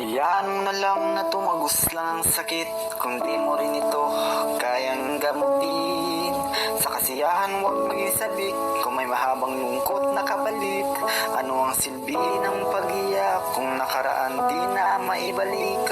Hayaan mo na lang na tumagos lang ang sakit Kung di mo rin ito kayang gamutin Sa kasiyahan huwag maging sabik Kung may mahabang lungkot na kapalit Ano ang silbi ng pag-iyak Kung nakaraan di na maibalik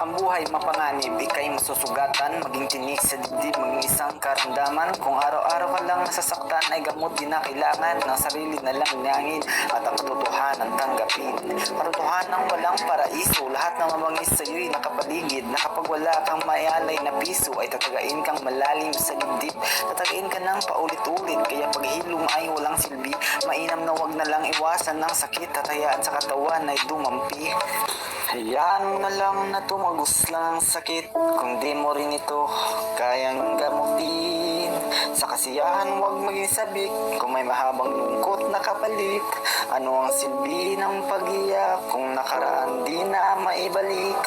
ang buhay mapanganib, ikay masusugatan Maging tinik sa dibdib, maging isang karamdaman. Kung araw-araw ka lang nasasaktan Ay gamot din na kailangan ng sarili na lang niyangin At ang katotohanan tanggapin. Katotohanan walang paraiso Lahat ng mamangis sa'yo'y nakapaligid. Na kapag wala kang mayalay na piso Ay tatagain kang malalim sa dibdib. Tatagain ka ng paulit-ulit Kaya paghilom ay walang silbi. Mainam na wag na lang iwasan ng sakit Tatayaan sa katawan ay dumampi. Hayaan na lang na tumagos lang ang sakit Kung di mo rin ito kayang gamutin. Sa kasiyahan huwag maging sabik Kung may mahabang lungkot na kapalit Ano ang silbi ng pag-iyak Kung nakaraan di na maibalik?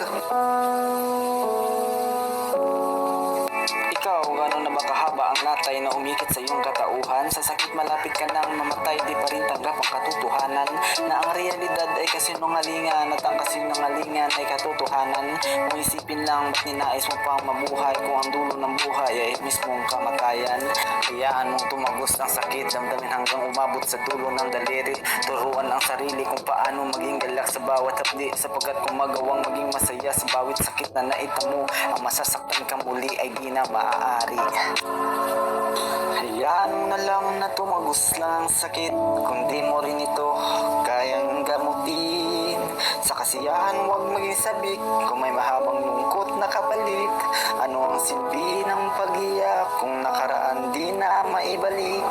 Ikaw, gano'n na ba ang latay na umikit sa iyong katauhan? Sa sakit malapit ka nang mamatay, di pa rin tanggap ang katotohanan Na ang realidad ay kasinungalingan at ang kasinungalingan ay katotohanan. Kung isipin lang, ba't ninais mo pang mabuhay Kung ang dulo ng buhay ay mismong kamatayan? Hayaan mong tumagos ang sakit, damdamin hanggang umabot sa dulo ng daliri Turuan ang sarili kung paano maging galak sa bawat hapdi Sapagkat kung magawang maging masaya sa bawat sakit na naitamo Ang masasaktan ka muli ay di na maaari. Hayaan na lang na tumagos lang ang sakit. Kung di mo rin ito kayang gamutin Sa kasiyahan huwag maging sabik. Kung may mahabang lungkot na kapalit Ano ang silbi ng pag-iyak? Kung nakaraan di na maibalik